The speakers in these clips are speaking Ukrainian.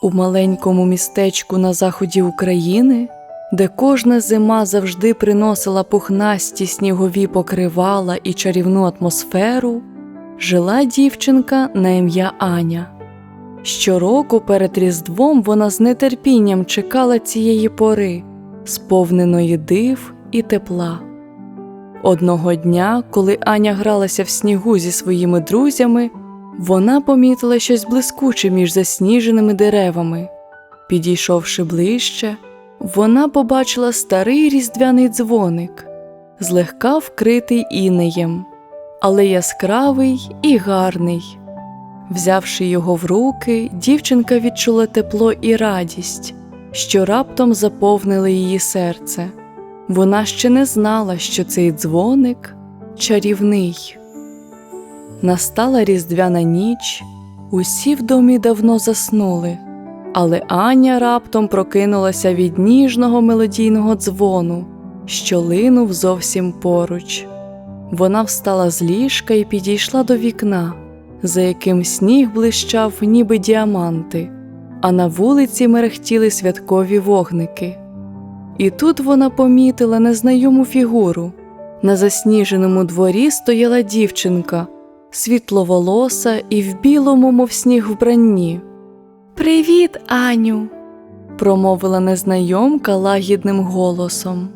У маленькому містечку на заході України, де кожна зима завжди приносила пухнасті снігові покривала і чарівну атмосферу, жила дівчинка на ім'я Аня. Щороку перед Різдвом вона з нетерпінням чекала цієї пори, сповненої див і тепла. Одного дня, коли Аня гралася в снігу зі своїми друзями, вона помітила щось блискуче між засніженими деревами. Підійшовши ближче, вона побачила старий різдвяний дзвоник, злегка вкритий інеєм, але яскравий і гарний. Взявши його в руки, дівчинка відчула тепло і радість, що раптом заповнили її серце. Вона ще не знала, що цей дзвоник чарівний. Настала різдвяна ніч, усі в домі давно заснули, але Аня раптом прокинулася від ніжного мелодійного дзвону, що линув зовсім поруч. Вона встала з ліжка і підійшла до вікна, за яким сніг блищав, ніби діаманти, а на вулиці мерехтіли святкові вогники. І тут вона помітила незнайому фігуру. На засніженому дворі стояла дівчинка, світловолоса і в білому, мов сніг вбранні. Привіт, Аню, промовила незнайомка лагідним голосом.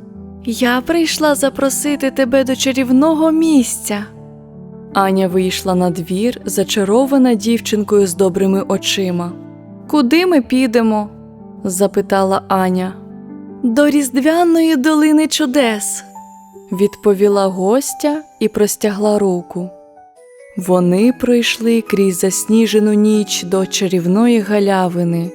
Я прийшла запросити тебе до чарівного місця. Аня вийшла на двір, зачарована дівчинкою з добрими очима. Куди ми підемо? запитала Аня. До Різдвяної долини чудес, відповіла гостя і простягла руку. Вони пройшли крізь засніжену ніч до чарівної галявини,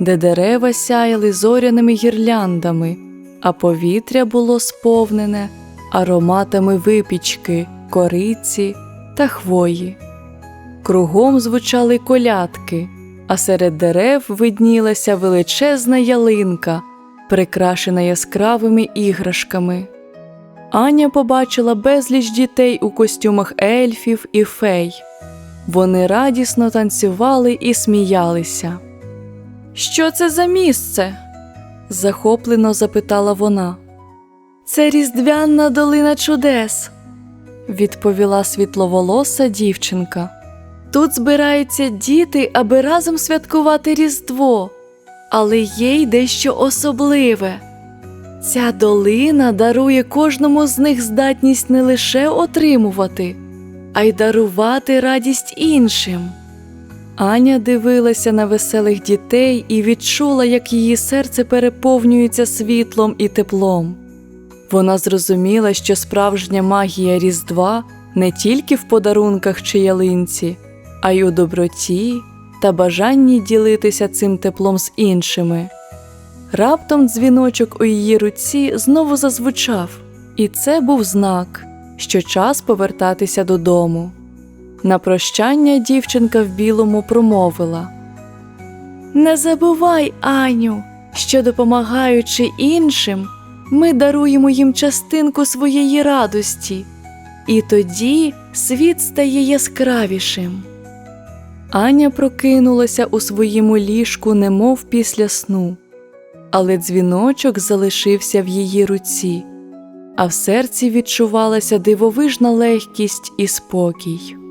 де дерева сяяли зоряними гірляндами, а повітря було сповнене ароматами випічки, кориці та хвої. Кругом звучали колядки, а серед дерев виднілася величезна ялинка, прикрашена яскравими іграшками. Аня побачила безліч дітей у костюмах ельфів і фей. Вони радісно танцювали і сміялися. Що це за місце? захоплено запитала вона. Це різдвяна долина чудес, відповіла світловолоса дівчинка. Тут збираються діти, аби разом святкувати Різдво, але є й дещо особливе. Ця долина дарує кожному з них здатність не лише отримувати, а й дарувати радість іншим. Аня дивилася на веселих дітей і відчула, як її серце переповнюється світлом і теплом. Вона зрозуміла, що справжня магія Різдва не тільки в подарунках чи ялинці, а й у доброті та бажанні ділитися цим теплом з іншими. Раптом дзвіночок у її руці знову зазвучав, і це був знак, що час повертатися додому. На прощання дівчинка в білому промовила Не забувай, Аню, що, допомагаючи іншим, ми даруємо їм частинку своєї радості, і тоді світ стає яскравішим. Аня прокинулася у своєму ліжку, немов після сну але дзвіночок залишився в її руці, а в серці відчувалася дивовижна легкість і спокій.